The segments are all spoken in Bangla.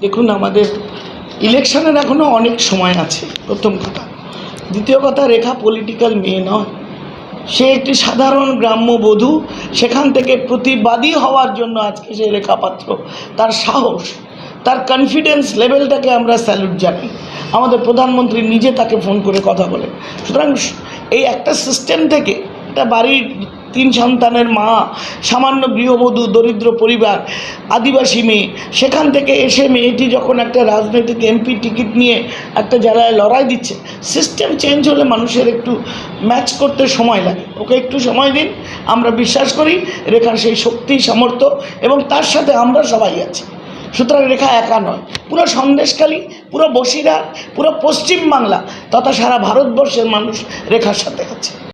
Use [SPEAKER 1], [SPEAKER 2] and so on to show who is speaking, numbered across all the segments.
[SPEAKER 1] দেখুন, আমাদের ইলেকশনের এখনও অনেক সময় আছে, প্রথম কথা। দ্বিতীয় কথা, রেখা পলিটিক্যাল মেয়ে নয়। সে একটি সাধারণ গ্রাম্য বধূ, সেখান থেকে প্রতিবাদী হওয়ার জন্য আজকে সে রেখাপাত্র। তার সাহস, তার কনফিডেন্স লেভেলটাকে আমরা স্যালুট জানাই আমাদের প্রধানমন্ত্রী নিজে তাকে ফোন করে কথা বলেন। সুতরাং এই একটা সিস্টেম থেকে একটা বাড়ির তিন সন্তানের মা, সামান্য গৃহবধূ, দরিদ্র পরিবার, আদিবাসী মেয়ে, সেখান থেকে এসে মেয়েটি যখন একটা রাজনৈতিক এমপি টিকিট নিয়ে একটা জায়গায় লড়াই দিচ্ছে সিস্টেম চেঞ্জ হলে মানুষের একটু ম্যাচ করতে সময় লাগে। ওকে একটু সময় দিন, আমরা বিশ্বাস করি রেখার সেই শক্তি, সামর্থ্য এবং তার সাথে আমরা সবাই আছি। সুতরাং রেখা একা নয়, পুরো সন্দেশখালী, পুরো বসিরহাট, পুরো পশ্চিমবাংলা তথা সারা ভারতবর্ষের মানুষ রেখার সাথে আছে।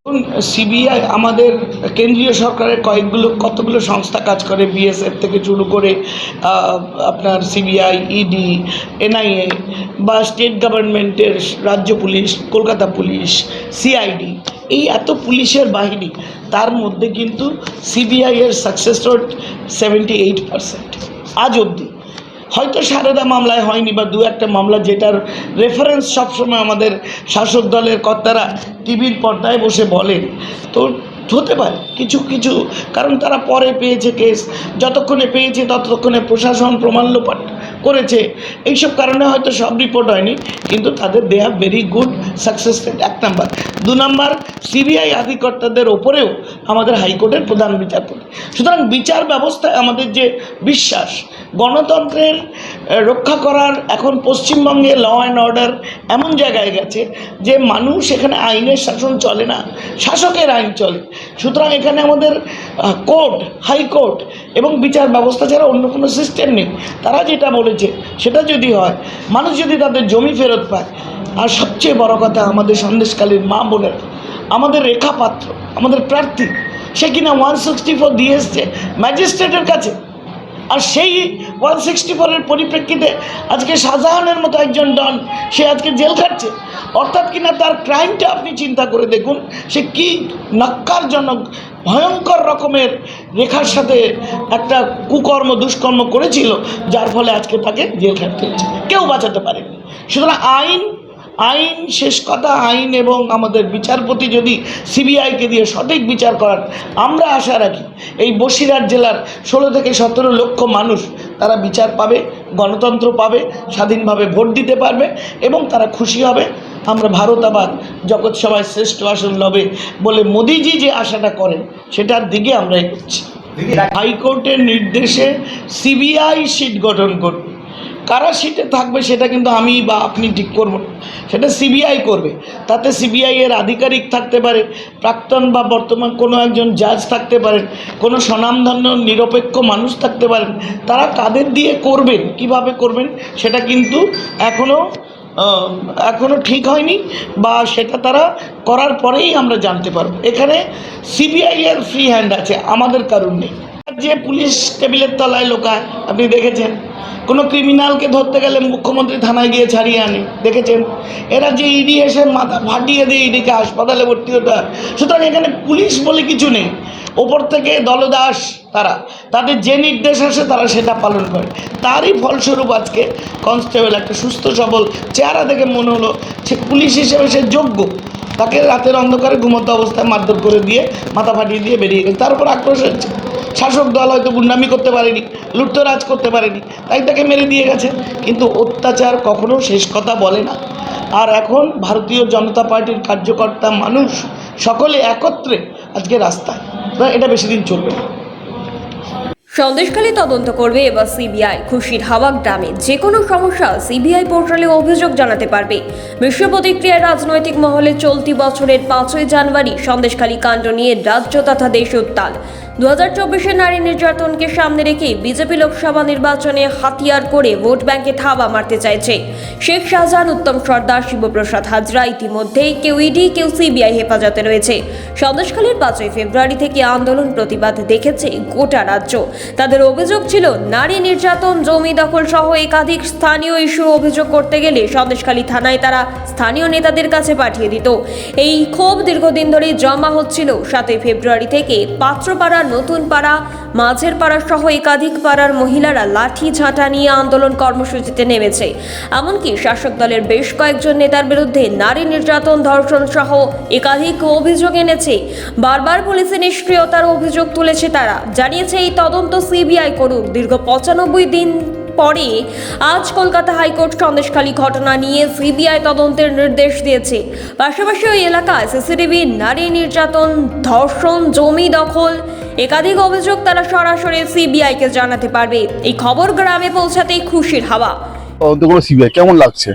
[SPEAKER 1] সিবিআই আমাদের কেন্দ্রীয় সরকারের কয়েকগুলো, কতগুলো সংস্থা কাজ করে বিএসএফ থেকে শুরু করে আপনার সিবিআই ইডি এনআইএ বা স্টেট গভর্নমেন্টের রাজ্য পুলিশ, কলকাতা পুলিশ সিআইডি এই এত পুলিশের বাহিনী, তার মধ্যে কিন্তু সিবিআইয়ের success rate seventy eight percent আজ অবধি। হয়তো সারদা মামলায় হয়নি বা দু একটা মামলা যেটার রেফারেন্স সবসময় আমাদের শাসক দলের কর্তারা টিভির পর্দায় বসে বলেন। তো হতে পারে, কিছু কিছু, কারণ তারা পরে পেয়েছে কেস যতক্ষণে পেয়েছে ততক্ষণে প্রশাসন প্রমাণ লোপাট করেছে। এইসব কারণে হয়তো সব রিপোর্ট হয়নি। কিন্তু তাদের they have very good success rate এক নাম্বার। দু নাম্বার সিবিআই আধিকর্তাদের ওপরেও আমাদের হাইকোর্টের প্রধান বিচারপতি। সুতরাং বিচার ব্যবস্থায় আমাদের যে বিশ্বাস, গণতন্ত্রের রক্ষা করার এখন পশ্চিমবঙ্গে ল অ্যান্ড অর্ডার এমন জায়গায় গেছে যে মানুষ এখানে আইনের শাসন চলে না, শাসকের আইন চলে। সুতরাং এখানে আমাদের কোর্ট, হাইকোর্ট এবং বিচার ব্যবস্থা ছাড়া অন্য কোনো সিস্টেম নেই। তারা যেটা বলেছে সেটা যদি হয়, মানুষ যদি তাদের জমি ফেরত পায়। আর সবচেয়ে বড় কথা, আমাদের সন্দেশকালীন মা বোনেরা, আমাদের রেখা পাত্র আমাদের প্রার্থী, সে কিনা ওয়ান সিক্সটি ফোর দিয়ে এসছে ম্যাজিস্ট্রেটের কাছে। আর সেই ওয়ান সিক্সটি ফোরের পরিপ্রেক্ষিতে আজকে শাহজাহানের মতো একজন ডন, সে আজকে জেল খাটছে। অর্থাৎ কিনা তার ক্রাইমটা আপনি চিন্তা করে দেখুন, সে কি নক্কারজনক ভয়ঙ্কর রকমের রেখার সাথে একটা কুকর্ম, দুষ্কর্ম করেছিল, যার ফলে আজকে তাকে জেল খাটতে হচ্ছে কেউ বাঁচাতে পারেনি। সুতরাং আইন আইন শেষ কথা আইন এবং আমাদের বিচারপতি যদি সিবিআইকে দিয়ে সঠিক বিচার করার আমরা আশা রাখি এই বসিরহাট জেলার ষোলো থেকে সতেরো লক্ষ মানুষ তারা বিচার পাবে গণতন্ত্র পাবে স্বাধীনভাবে ভোট দিতে পারবে এবং তারা খুশি হবে। আমরা ভারত আবার জগৎ সবাই শ্রেষ্ঠ আসন লবে বলে মোদিজি যে আশাটা করেন সেটার দিকে আমরা এগোচ্ছি। হাইকোর্টের নির্দেশে সিবিআই সিট গঠন করবে কারা সিটে থাকবে সেটা কিন্তু আমি বা আপনি ঠিক করব না। সেটা সিবিআই করবে। তাতে সিবিআই এর আধিকারিক থাকতে পারে, প্রাক্তন বা বর্তমান কোনো একজন জাজ থাকতে পারেন কোনো স্বনামধন্য নিরপেক্ষ মানুষ থাকতে পারেন তারা কাদের দিয়ে করবেন, কীভাবে করবেন, সেটা কিন্তু এখনও এখনও ঠিক হয়নি বা সেটা তারা করার পরেই আমরা জানতে পারব। এখানে সিবিআই এর ফ্রি হ্যান্ড আছে, আমাদের কারণ নেই। যে পুলিশ টেবিলের তলায় লোকায় আপনি দেখেছেন? কোনো ক্রিমিনালকে ধরতে গেলে মুখ্যমন্ত্রী থানায় গিয়ে ছাড়িয়ে আনে। দেখেছেন? এরা যে ইডি এসে মাথা ফাটিয়ে দিয়ে ইডিকে হাসপাতালে ভর্তি হতে হয়। সুতরাং এখানে পুলিশ বলে কিছু নেই। ওপর থেকে দলদাস তারা, তাদের যে নির্দেশ আসে তারা সেটা পালন করে। তারই ফলস্বরূপ আজকে কনস্টেবল একটা সুস্থ, সবল চেহারা দেখে মনে হলো সে পুলিশ হিসেবে সে যোগ্য। তাকে রাতের অন্ধকারে ঘুমন্ত অবস্থায় মারধর করে দিয়ে মাথা ফাটিয়ে দিয়ে বেরিয়ে গেছে। তার উপর আক্রোশ হচ্ছে। শাসক দল হয়তো গুন্ডামি করতে পারেনি, লুটতরাজ করতে পারেনি, তাই তাকে মেরে দিয়ে গেছে। কিন্তু অত্যাচার কখনো শেষ কথা বলে না। আর এখন ভারতীয় জনতা পার্টির কার্যকর্তা মানুষ সকলে একত্রে আজকে রাস্তায়। এটা বেশি দিন চলবে
[SPEAKER 2] সন্দেশখালী তদন্ত করবে এবার সিবিআই। খুশির হাওয়া গ্রামে যে কোনো সমস্যা সিবিআই পোর্টালে অভিযোগ জানাতে পারবে। বিশ্ব প্রতিক্রিয়ায় রাজনৈতিক মহলে চলতি বছরের পাঁচই জানুয়ারি সন্দেশখালী কাণ্ড নিয়ে রাজ্য তথা দেশ উত্তাল। দু হাজার নারী নির্যাতনকে সামনে রেখে বিজেপি লোকসভা নির্বাচনে হাতিয়ার করে ভোট ব্যাংকে থাবা মারতে চাইছে শেখ শাহজাহান, উত্তম সর্দার, শিবপ্রসাদ হাজরা। ইতিমধ্যেই কেউ ইডি, কেউ সিবিআই হেফাজতে রয়েছে। সন্দেশখালীর পাঁচই ফেব্রুয়ারি থেকে আন্দোলন প্রতিবাদ দেখেছে গোটা রাজ্য। তাদের অভিযোগ ছিল, নারী নির্যাতন, জমি দখল সহ একাধিক স্থানীয় ইস্যু অভিযোগ করতে গেলে সন্দেশখালী থানায় তারা স্থানীয় নেতাদের কাছে পাঠিয়ে দিত। এই ক্ষোভ দীর্ঘদিন ধরে জমা হচ্ছিল। সাতই ফেব্রুয়ারি থেকে পাত্রপাড়ার নতুন পাড়া, মাঝের পাড়া সহ একাধিক পাড়ার মহিলারা লাঠি ঝাঁটা নিয়ে আন্দোলন কর্মসূচিতে নেমেছে। এমনকি শাসক দলের বেশ কয়েকজন নেতার বিরুদ্ধে নারী নির্যাতন ধর্ষণ সহ একাধিক অভিযোগ এনেছে। বারবার পুলিশের নিষ্ক্রিয়তার অভিযোগ তুলেছে তারা। জানিয়েছে এই তদন্ত সিবিআই করুক। দীর্ঘ পঁচানব্বই দিন পরে আজ কলকাতা হাইকোর্ট সন্দেশখালী ঘটনা নিয়ে সিবিআই তদন্তের নির্দেশ দিয়েছে। পাশাপাশি ওই এলাকায় সিসিটিভি, নারী নির্যাতন, ধর্ষণ, জমি দখল একাধিক অভিযোগ তারা সরাসরি সিবিআইকে জানাতে পারবে। এই খবর গ্রামে পৌঁছাতেই খুশির হাওয়া।
[SPEAKER 3] তদন্ত করে সিবিআই কেমন লাগছে?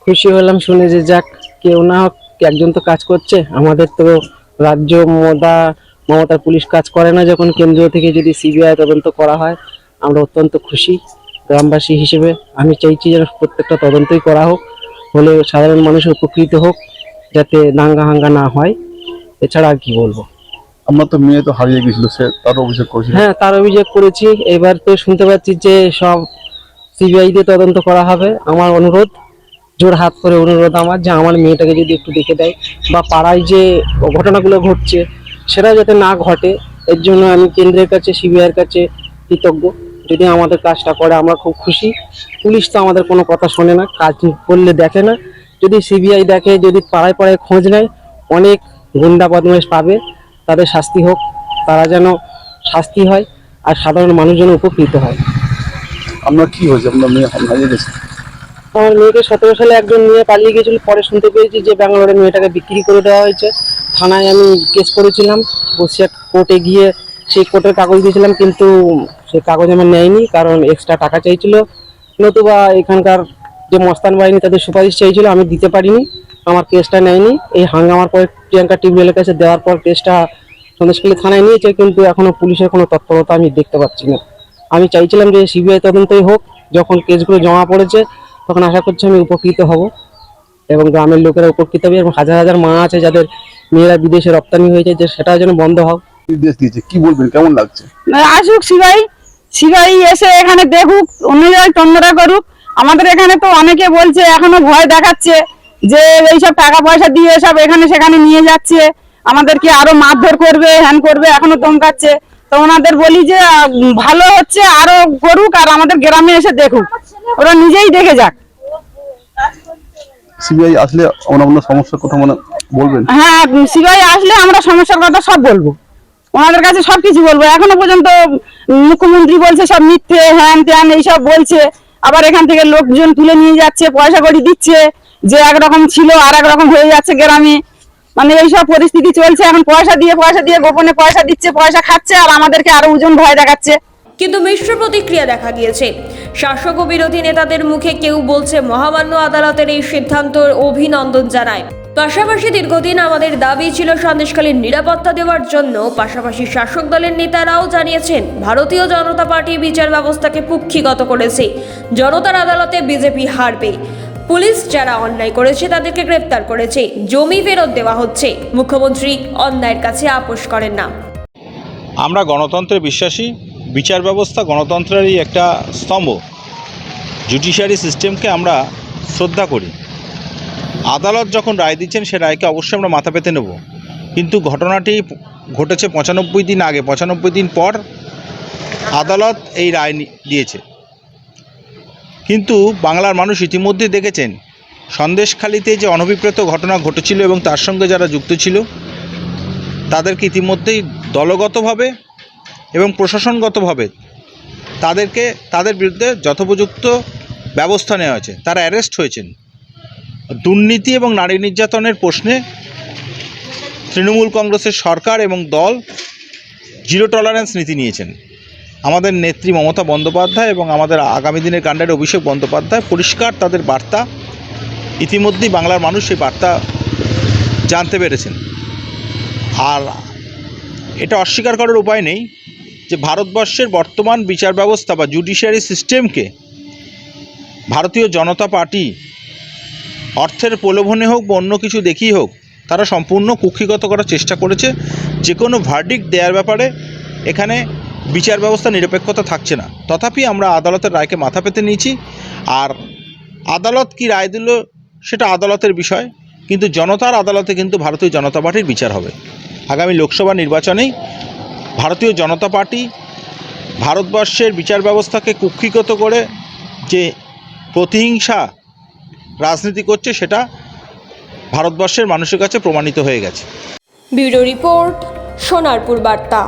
[SPEAKER 4] খুশি হলাম শুনে যে যাক কেউ না হোক একজন তো কাজ করছে। আমাদের তো রাজ্য মমতা মমতার পুলিশ কাজ করে না যখন কেন্দ্র থেকে যদি সিবিআই তদন্ত করা হয়। আমরা অত্যন্ত খুশি। গ্রামবাসী হিসেবে আমি চাইছি যেন প্রত্যেকটা তদন্তই করা হোক। হলে সাধারণ মানুষ উপকৃত হোক যাতে দাঙ্গা হাঙ্গা না হয়। এছাড়া আর কি বলব?
[SPEAKER 3] আমরা তো মেয়ে তো হারিয়ে গেছিল, সে তার অভিযোগ করেছিল।
[SPEAKER 4] হ্যাঁ তার অভিযোগ করেছি। এবার তো শুনতে পাচ্ছি যে সব সিবিআই দিয়ে তদন্ত করা হবে। আমার অনুরোধ, জোর হাত করে অনুরোধ আমার যে আমার মেয়েটাকে যদি একটু দেখে দেয় বা পাড়ায় যে ঘটনাগুলো ঘটছে, সেটা যাতে না ঘটে, এর জন্য আমি কেন্দ্রের কাছে, সিবিআইয়ের কাছে কৃতজ্ঞ। যদি আমাদের কাজটা করে, আমরা খুব খুশি। পুলিশ তো আমাদের কোনো কথা শোনে না, কাজ করলে দেখে না। যদি সিবিআই দেখে, যদি পাড়ায় পাড়ায় খোঁজ নেয়, অনেক গুন্ডা বদমাইশ পাবে। তাদের শাস্তি হোক তারা যেন শাস্তি হয় আর সাধারণ মানুষ যেন উপকৃত হয়।
[SPEAKER 3] আমরা কি হয়েছে? আপনার মেয়ে হারিয়ে গেছে।
[SPEAKER 4] আমার মেয়েকে সতেরো সালে একজন নিয়ে পালিয়ে গেছিল পরে শুনতে পেয়েছি যে ব্যাঙ্গালোরে মেয়েটাকে বিক্রি করে দেওয়া হয়েছে। থানায় আমি কেস করেছিলাম বসিরহাট কোর্টে গিয়ে সেই কোর্টের কাগজ দিয়েছিলাম কিন্তু সেই কাগজ আমার নেয়নি কারণ এক্সট্রা টাকা চাইছিল। নতুবা এখানকার যে মস্তান বাহিনী তাদের সুপারিশ চাইছিল আমি দিতে পারিনি আমার কেসটা নেয়নি। এই হাঙ্গামার পরে প্রিয়াঙ্কা টিউবওয়েলের কাছে দেওয়ার পর কেসটা সন্দেশখালী থানায় নিয়েছে কিন্তু এখনও পুলিশের কোনো তৎপরতা আমি দেখতে পাচ্ছি না। আমি চাইছিলাম যে সিবিআই তদন্তই হোক যখন কেসগুলো জমা পড়েছে তখন আশা করছি আমি উপকৃত হব এবং গ্রামের লোকেরা উপকৃত হবে। এবং হাজার হাজার মা আছে যাদের মেয়েরা বিদেশে রপ্তানি হয়েছে যে সেটাও যেন বন্ধ হোক।
[SPEAKER 3] নির্দেশ দিয়েছে। কি বলবেন? কেমন লাগছে?
[SPEAKER 5] আসুক সিবাই সিবাই এসে এখানে দেখুক অন্য জায়গায় তন্নরা করুক। আমাদের এখানে তো অনেকে বলছে এখনও ভয় দেখাচ্ছে যে এইসব টাকা পয়সা দিয়ে সব এখানে সেখানে নিয়ে যাচ্ছে। আমাদেরকে আরও মারধর করবে হ্যান করবে এখনও ধমকাচ্ছে তো ওনাদের বলি যে ভালো হচ্ছে আরও করুক আর আমাদের গ্রামে এসে দেখুক। ওরা নিজেই দেখে যাক।
[SPEAKER 3] সিবিআই আসলে সমস্যার কথা মনে বলবেন?
[SPEAKER 5] হ্যাঁ সিবাই আসলে আমরা সমস্যার কথা সব বলব। ওনাদের কাছে সবকিছু বলব। এখনও পর্যন্ত মুখ্যমন্ত্রী বলছে সব মিথ্যে হ্যান ত্যান এইসব বলছে। আবার এখান থেকে লোকজন তুলে নিয়ে যাচ্ছে, পয়সা কড়ি দিচ্ছে, যে একরকম ছিল আর একরকম হয়ে যাচ্ছে গ্রামে। মানে এইসব পরিস্থিতি চলছে, এখন পয়সা দিয়ে পয়সা দিয়ে গোপনে পয়সা দিচ্ছে, পয়সা খাচ্ছে, আর আমাদেরকে আরও ওজন ভয় দেখাচ্ছে।
[SPEAKER 2] কিন্তু মিশ্র প্রতিক্রিয়া দেখা গিয়েছে। শাসক ও বিরোধী নেতাদের মুখে কেউ বলছে, মহামান্য আদালতের এই সিদ্ধান্ত অভিনন্দন জানায়। পাশাপাশি দীর্ঘদিন আমাদের দাবি ছিল সন্দেশকালীন নিরাপত্তা দেওয়ার জন্য। পাশাপাশি শাসক দলের নেতারাও জানিয়েছেন, ভারতীয় জনতা পার্টি বিচার ব্যবস্থাকে কুক্ষিগত করেছে। জনতার আদালতে বিজেপি হারবে। পুলিশ যারা অন্যায় করেছে তাদেরকে গ্রেপ্তার করেছে। জমি ফেরত দেওয়া হচ্ছে। মুখ্যমন্ত্রী অন্যায়ের কাছে আপোষ করেন না।
[SPEAKER 6] আমরা গণতন্ত্রে বিশ্বাসী। বিচার ব্যবস্থা গণতন্ত্রেরই একটা স্তম্ভ। জুডিশিয়ারি সিস্টেমকে আমরা শ্রদ্ধা করি। আদালত যখন রায় দিচ্ছেন, সে রায়কে অবশ্যই আমরা মাথা পেতে নেব। কিন্তু ঘটনাটি ঘটেছে পঁচানব্বই দিন আগে, পঁচানব্বই দিন পর আদালত এই রায় দিয়েছে। কিন্তু বাংলার মানুষ ইতিমধ্যে দেখেছেন, সন্দেশখালিতে যে অনভিপ্রেত ঘটনা ঘটেছিল এবং তার সঙ্গে যারা যুক্ত ছিল, তাদেরকে ইতিমধ্যেই দলগতভাবে এবং প্রশাসনগতভাবে তাদেরকে, তাদের বিরুদ্ধে যথোপযুক্ত ব্যবস্থা নেওয়া হয়েছে। তারা অ্যারেস্ট হয়েছেন। দুর্নীতি এবং নারী নির্যাতনের প্রশ্নে তৃণমূল কংগ্রেসের সরকার এবং দল জিরো টলারেন্স নীতি নিয়েছেন। আমাদের নেত্রী মমতা বন্দ্যোপাধ্যায় এবং আমাদের আগামী দিনের কাণ্ডারে অভিষেক বন্দ্যোপাধ্যায় পরিষ্কার তাদের বার্তা। ইতিমধ্যেই বাংলার মানুষ সেই বার্তা জানতে পেরেছেন। আর এটা অস্বীকার করার উপায় নেই যে ভারতবর্ষের বর্তমান বিচার ব্যবস্থা বা জুডিশিয়ারি সিস্টেমকে ভারতীয় জনতা পার্টি অর্থের প্রলোভনে হোক বা অন্য কিছু দেখিয়ে হোক, তারা সম্পূর্ণ কুক্ষিগত করার চেষ্টা করেছে। যে কোনো ভার্ডিক্ট দেওয়ার ব্যাপারে এখানে বিচার ব্যবস্থা নিরপেক্ষতা থাকছে না। তথাপি আমরা আদালতের রায়কে মাথা পেতে নিয়েছি। আর আদালত কি রায় দিল সেটা আদালতের বিষয়, কিন্তু জনতার আদালতে কিন্তু ভারতীয় জনতা পার্টির বিচার হবে। আগামী লোকসভা নির্বাচনেই ভারতীয় জনতা পার্টি ভারতবর্ষের বিচার ব্যবস্থাকে কুক্ষিগত করে যে প্রতিহিংসা রাজনীতি করছে সেটা ভারতবর্ষের মানুষের কাছে প্রমাণিত হয়ে গেছে।
[SPEAKER 2] ব্যুরো রিপোর্ট সোনারপুর বার্তা।